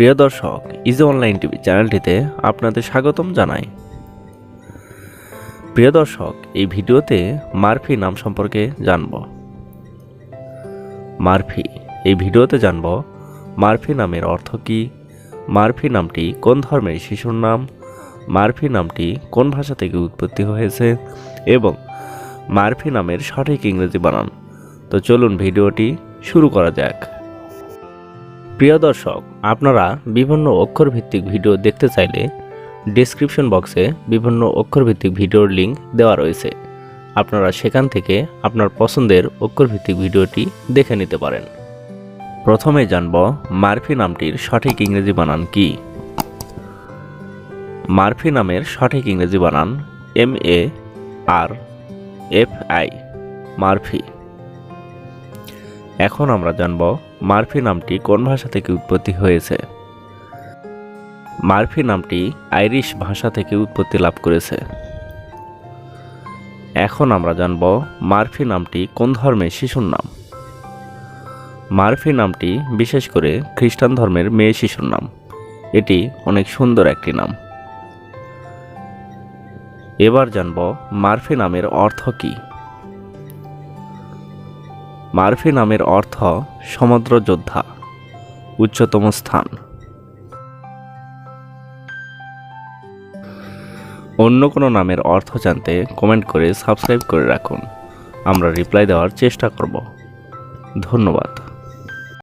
প্রিয় দর্শক easy online TV চ্যানেলটিতে আপনাদের স্বাগতম জানাই। প্রিয় দর্শক, এই ভিডিওতে মারফি নাম সম্পর্কে জানব। মারফি, এই ভিডিওতে জানব মারফি নামের অর্থ কী, মারফি নামটি কোন ধর্মের শিশুর নাম, মারফি নামটি কোন ভাষা থেকে উৎপত্তি হয়েছে, এবং মারফি নামের সঠিক ইংরেজি বানান। তো চলুন ভিডিওটি শুরু করা যাক। প্রিয় দর্শক, আপনারা বিভিন্ন অক্ষরভিত্তিক ভিডিও দেখতে চাইলে ডেসক্রিপশন বক্সে বিভিন্ন অক্ষরভিত্তিক ভিডিওর লিংক দেওয়া রয়েছে। আপনারা সেখান থেকে আপনার পছন্দের অক্ষরভিত্তিক ভিডিওটি দেখে নিতে পারেন। প্রথমে জানব মারফি নামটির সঠিক ইংরেজি বানান কি? মারফি নামের সঠিক ইংরেজি বানান M A R F I, Murphy. এখন আমরা জানব মারফি নামটি কোন ভাষা থেকে উৎপত্তি হয়েছে? মারফি নামটি আইরিশ ভাষা থেকে উৎপত্তি লাভ করেছে। এখন আমরা জানব মারফি নামটি কোন ধর্মের শিশুর নাম। মারফি নামটি বিশেষ করে খ্রিস্টান ধর্মের মেয়ে শিশুর নাম। এটি অনেক সুন্দর একটি নাম। এবার জানব মারফি নামের অর্থ কী। মারফি নামের অর্থ সমুদ্র যোদ্ধা, উচ্চতম স্থান। অন্য কোনো নামের অর্থ জানতে কমেন্ট করে সাবস্ক্রাইব করে রাখুন। আমরা রিপ্লাই দেওয়ার চেষ্টা করব। ধন্যবাদ।